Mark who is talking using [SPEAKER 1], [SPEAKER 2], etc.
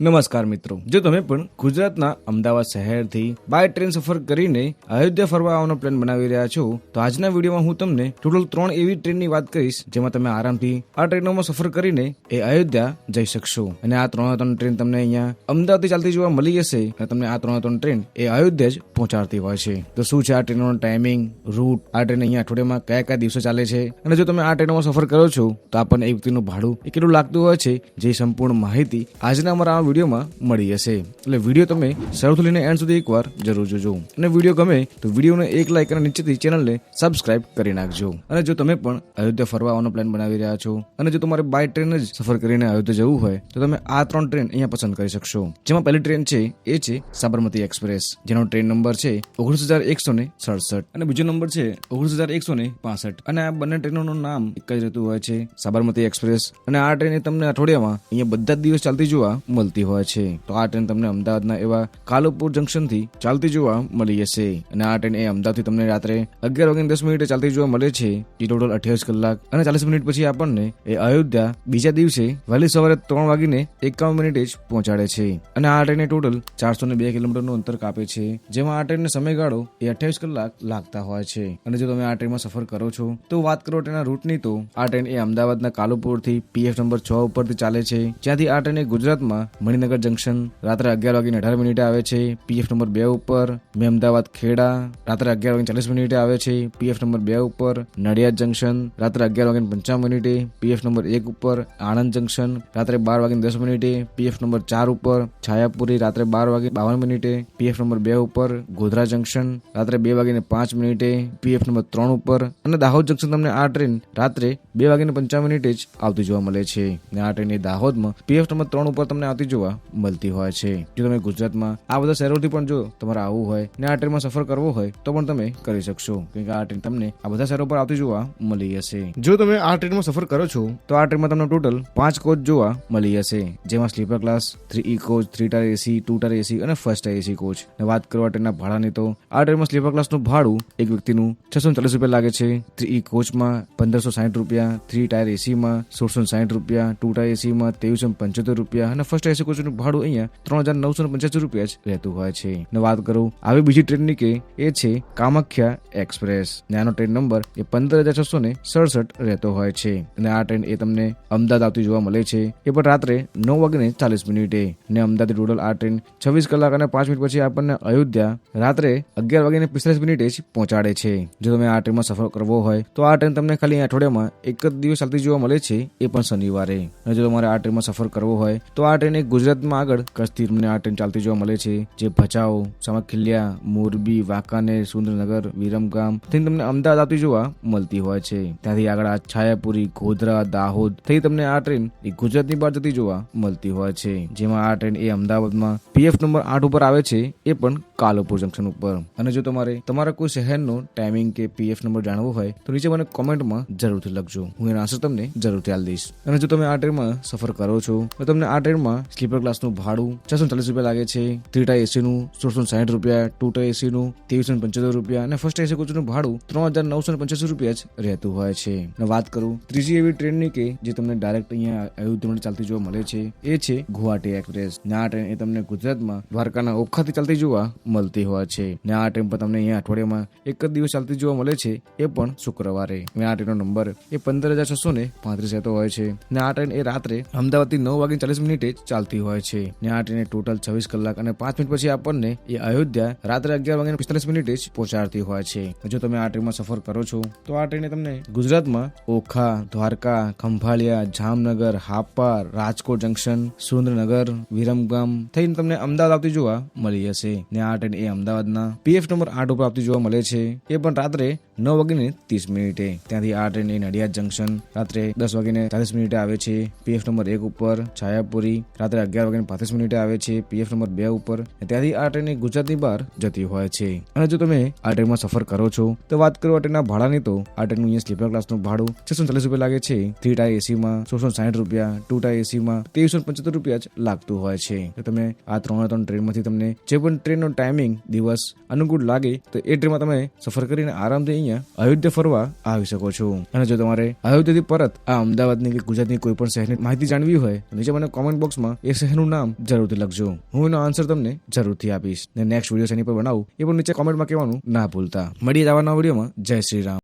[SPEAKER 1] નમસ્કાર મિત્રો. જો તમે પણ ગુજરાતના અમદાવાદ શહેરથી બાય ટ્રેન સફર કરીને અયોધ્યા ફરવા આવવાનો પ્લાન બનાવી રહ્યા છો, તો આજના વિડીયોમાં હું તમને ટોટલ ત્રણ એવી ટ્રેનની વાત કરીશ, જેમાં તમે આરામથી આ ટ્રેનોમાં સફર કરીને એ અયોધ્યા જઈ શકશો. અને આ ત્રણે ત્રણ ટ્રેન તમને અહીંયા અમદાવાદથી ચાલતી જોવા મળી જશે, અને તમને આ ત્રણે ત્રણ ટ્રેન એ અયોધ્યા જ પહોંચાડતી હોય છે. તો શું છે આ ટ્રેનોનો ટાઈમિંગ, રૂટ, આ ટ્રેન અહીંયા અઠવાડિયામાં કયા કયા દિવસો ચાલે છે? અને જો તમે આ ટ્રેનોમાં સફર કરો છો, તો આપણને એક વ્યક્તિનું ભાડું કેટલું લાગતું હોય છે, જે સંપૂર્ણ માહિતી આજના અમારા વિડીયોમાં મળી જશે એટલે વીડિયો તમે શરૂથી લઈને એન્ડ સુધી એકવાર જરૂર જોજો. અને વીડિયો ગમે તો વિડીયોને એક લાઈક અને નીચેથી ચેનલને સબસ્ક્રાઇબ કરી નાખજો. અને જો તમે પણ અયોધ્યા ફરવા આવવાનો પ્લાન બનાવી રહ્યા છો, અને જો તમારે બાય ટ્રેન જ સફર કરીને અયોધ્યા જવું હોય, તો તમે આ ત્રણ ટ્રેન અહીંયા પસંદ કરી શકશો. જેમાં પહેલી ટ્રેન છે, એ છે સાબરમતી એક્સપ્રેસ, જેનો ટ્રેન નંબર છે ઓગણીસ હજાર એકસો ને સડસઠ અને બીજો નંબર છે ઓગણીસ હજાર એકસો ને પાસઠ. અને આ બંને ટ્રેનોનું નામ એક જ રહેતું હોય છે સાબરમતી એક્સપ્રેસ. અને આ ટ્રેન તમને અઠવાડિયામાં અહીંયા બધા જ દિવસ ચાલતી જોવા મળતી હોય છે. તો આ ટ્રેન તમને અમદાવાદના એવા કાલુપુર જંકશનથી ચાલતી જોવા મળી જશે અને આ ટ્રેન એ અમદાવાદથી તમને રાત્રે અગિયાર વાગે દસ મિનિટે ચાલતી જોવા મળે છે. જે ટોટલ અઠ્યાવીસ કલાક અને ચાલીસ મિનિટ પછી આપણને એ અયોધ્યા બીજા દિવસે વહેલી સવારે ત્રણ વાગીને એકાવન મિનિટે જ પહોંચાડે છે. અને આ ટ્રેને ટોટલ ચારસો ને બે કિલોમીટરનું અંતર કાપે છે. જેમાં આ ટ્રેનનો સમયગાળો એ અઠ્યાવીસ કલાક લાગતા હોય છે. અને જો તમે આ ટ્રેનમાં સફર કરો છો, તો વાત કરો ટ્રેનના રૂટની તો આ ટ્રેન એ અમદાવાદના કાલુપુરથી પીએફ નંબર છ ઉપરથી ચાલે છે. જ્યાંથી આ ટ્રેન ગુજરાતમાં મણિનગર જંકશન રાત્રે અગિયાર વાગીને અઢાર મિનિટે આવે છે. પીએફ નંબર બે ઉપર મેં અમદાવાદ ખેડા રાત્રે અગિયાર વાગીને ચાલીસ મિનિટે આવે છે. પીએફ નંબર બે ઉપર નડિયાદ જંકશન રાત્રે અગિયાર વાગે પંચાવન મિનિટે. પીએફ નંબર એક ઉપર આણંદ જંકશન રાત્રે બાર વાગે દસ મિનિટે. પીએફ નંબર ચાર ઉપર છાયાપુરી રાત્રે બાર વાગે બાવન મિનિટે. પીએફ નંબર બે ઉપર ગોધરા જંકશન રાત્રે બે વાગીને પાંચ મિનિટે. પીએફ નંબર ત્રણ ઉપર અને દાહોદ જંકશન તમને આ ટ્રેન રાત્રે બે વાગીને પંચાવન મિનિટે જ આવતી જોવા મળે છે. આ ટ્રેન દાહોદમાં પીએફ નંબર ત્રણ ઉપર તમને આવતી જોવા મળતી હોય છે. જો તમે ગુજરાતમાં આ બધા શહેરોથી પણ જો તમારે આવવું હોય ને આ ટ્રેનમાં સફર કરવો હોય તો પણ તમે કરી શકશો. કેમ કે આ ટ્રેન તમને આ બધા શહેરો પર આવતી જોવા મળી જશે જો તમે આ ટ્રેનમાં સફર કરો છો તો આ ટ્રેનમાં તમને ટોટલ પાંચ કોચ જોવા મળી જશે જેમાં sleeper class three E coach three tier AC two tier AC અને ફર્સ્ટ ટાયર એસી કોચ ને વાત કરવા ટ્રેનના ભાડાની તો આ ટ્રેનમાં સ્લીપર ક્લાસનું ભાડું એક વ્યક્તિનું છસો ચાલીસ રૂપિયા લાગે છે. થ્રી ઈ કોચમાં પંદરસો સાઠ રૂપિયા થ્રી ટાયર એસીમાં સોળસો સાઠ રૂપિયા ટુ ટાયર એસીમાં ત્રેવીસો પંચોતેર રૂપિયા અને ફર્સ્ટ એસી કોચનું ભાડું અહીંયા ત્રણ હજાર નવસો પંચ્યાસી રૂપિયા જ રહેતું હોય છે. ને વાત કરું આવી બીજી ટ્રેનની કે, એ છે કામાખ્યા એક્સપ્રેસ. ને આનો ટ્રેન નંબર એ પંદર હજાર છસો ને સડસઠ રહેતો હોય છે. અને આ ટ્રેન એ તમને અમદાવાદ આવતી જોવા મળે છે. એ પણ રાત્રે નવ વાગ્યાને ચાલીસ મિનિટે. ને અમદાવાદ ટોટલ આ ટ્રેન છવ્વીસ કલાક અને પાંચ મિનિટ પછી આપણને અયોધ્યા રાત્રે અગિયાર વાગ્યાને પિસ્તાલીસ મિનિટે જ પહોંચાડે છે. જો તમે આ ટ્રેનમાં સફર કરવો હોય, તો આ ટ્રેન તમને ખાલી અઠવાડિયામાં એક જ દિવસ ચાલતી જોવા મળે છે, એ પણ શનિવારે. અને જો તમારે આ ટ્રેનમાં સફર કરવો હોય, તો આ ટ્રેન એક ગુજરાતમાં આગળ કચ્છથી તમને આ ટ્રેન ચાલતી જોવા મળે છે. જે ભચાઉ, સામખિલિયા, મોરબી, વાંકાનેર, સુરેન્દ્રનગર, વિરમગામથી તમને અમદાવાદ આવતી જોવા મળતી હોય છે. ત્યાંથી આગળ આ છાયાપુરી, ગોધરા, દાહોદ થઈ તમને આ ટ્રેન એ ગુજરાતની બહાર જતી જોવા મળતી હોય છે. જેમાં આ ટ્રેન એ અમદાવાદમાં પીએફ નંબર આઠ ઉપર આવે છે. એ પણ કાલુપુર જંકશન ઉપર. અને જો તમારે તમારા કોઈ શહેરનો ટાઈમિંગ કે પીએફ નંબર જાણવો હોય, તો નીચે મને કોમેન્ટમાં જરૂરથી લખજો. હું એનો આન્સર તમને જરૂરથી આલ દઈશ. અને જો તમે આ ટ્રેનમાં સફર કરો છો, તો તમને આ ટ્રેનમાં સ્લીપર ક્લાસનું ભાડું છસો ચાલીસ રૂપિયા લાગે છે ટાયર એસીનું સોળસો સાઠ રૂપિયા ટુ ટાયર એસીનું ત્રેવીસો પંચોતેર રૂપિયા અને ફર્સ્ટ એસી કોચનું ભાડું ત્રણ હજાર નવસો પંચ્યાસી રૂપિયા જ રહેતું હોય છે. અને વાત કરું ત્રીજી એવી ટ્રેનની કે જે તમને ડાયરેક્ટ અહીંયા અયોધ્યા ચાલતી જોવા મળે છે, એ છે ગુવાહાટી એક્સપ્રેસ. આ ટ્રેન એ તમને ગુજરાતમાં દ્વારકાના ઓખાથી ચાલતી જોવા મળતી હોય છે. ને આ ટ્રેન પર તમને અહીંયા અઠવાડિયામાં એક જ દિવસ ચાલતી જોવા મળે છે, એ પણ શુક્રવારે. ને આ ટ્રેનનો નંબર એ પંદર હજાર છસો ને પાંત્રીસ રહેતો હોય છે. ને આ ટ્રેન એ રાત્રે અમદાવાદથી નવ વાગે ચાલીસ મિનિટે ચાલતી હોય છે. ને આ ટ્રેન ટોટલ છવ્વીસ કલાક અને પાંચ મિનિટ પછી આપણને એ અયોધ્યા રાત્રે અગિયાર વાગે પિસ્તાલીસ મિનિટે જ પહોંચાડતી હોય છે. જો તમે આ ટ્રેનમાં સફર કરો છો, તો આ ટ્રેને તમને ગુજરાતમાં ઓખા, દ્વારકા, ખંભાળિયા, જામનગર હાપા રાજકોટ જંકશન સુરેન્દ્રનગર, વિરમગામ થઈને તમને અમદાવાદ આવતી જોવા મળી જશે ને આ ટ્રેન એ અમદાવાદના. પીએફ નંબર આઠ ઉપર આપતી જોવા મળે છે. એ પણ રાત્રે નવ વાગીને ત્રીસ મિનિટે. ત્યાંથી આ ટ્રેન એ નડિયાદ જંકશન રાત્રે દસ વાગીને ચાલીસ મિનિટે આવે છે. પીએફ નંબર એક ઉપર છાયાપુરી રાત્રે અગિયાર વાગીને પાંત્રીસ મિનિટે આવે છે. પીએફ નંબર બે ઉપર ત્યાંથી આ ટ્રેન ગુજરાતની બહાર જતી હોય છે. અને જો તમે આ ટ્રેનમાં સફર કરો છો, તો વાત કરો આ ટ્રેનના ભાડાની, તો આ ટ્રેનનું અહીંયા સ્લીપર ક્લાસનું ભાડું છસો ચાલીસ રૂપિયા લાગે છે. થ્રી ટાયર એસીમાં સોળસો સાઠ રૂપિયા ટુ ટાયર એસીમાં ત્રેવીસો પંચોતેર રૂપિયા જ લાગતું હોય છે. તો તમે આ ત્રણ ત્રણ ટ્રેનમાંથી તમને જે પણ ટ્રેનનો ટાઈમિંગ દિવસ અનુકૂળ લાગે, તો એ ટ્રેનમાં તમે સફર કરીને આરામથી અહીંયા અયોધ્યા ફરવા આવી શકો છો. અને જો તમારે અયોધ્યાથી પરત આ અમદાવાદની કે ગુજરાતની કોઈ પણ શહેરની માહિતી જાણવી હોય નીચે મને કોમેન્ટ બોક્સમાં એ શહેરનું નામ જરૂરથી લખજો. હું એનો આન્સર તમને જરૂરથી આપીશ. ને નેક્સ્ટ વીડિયો શેની પર બનાવું, એ પણ નીચે કોમેન્ટમાં કહેવાનું ના ભૂલતા. મળીએ આવા નવા વિડીયોમાં જય શ્રી રામ.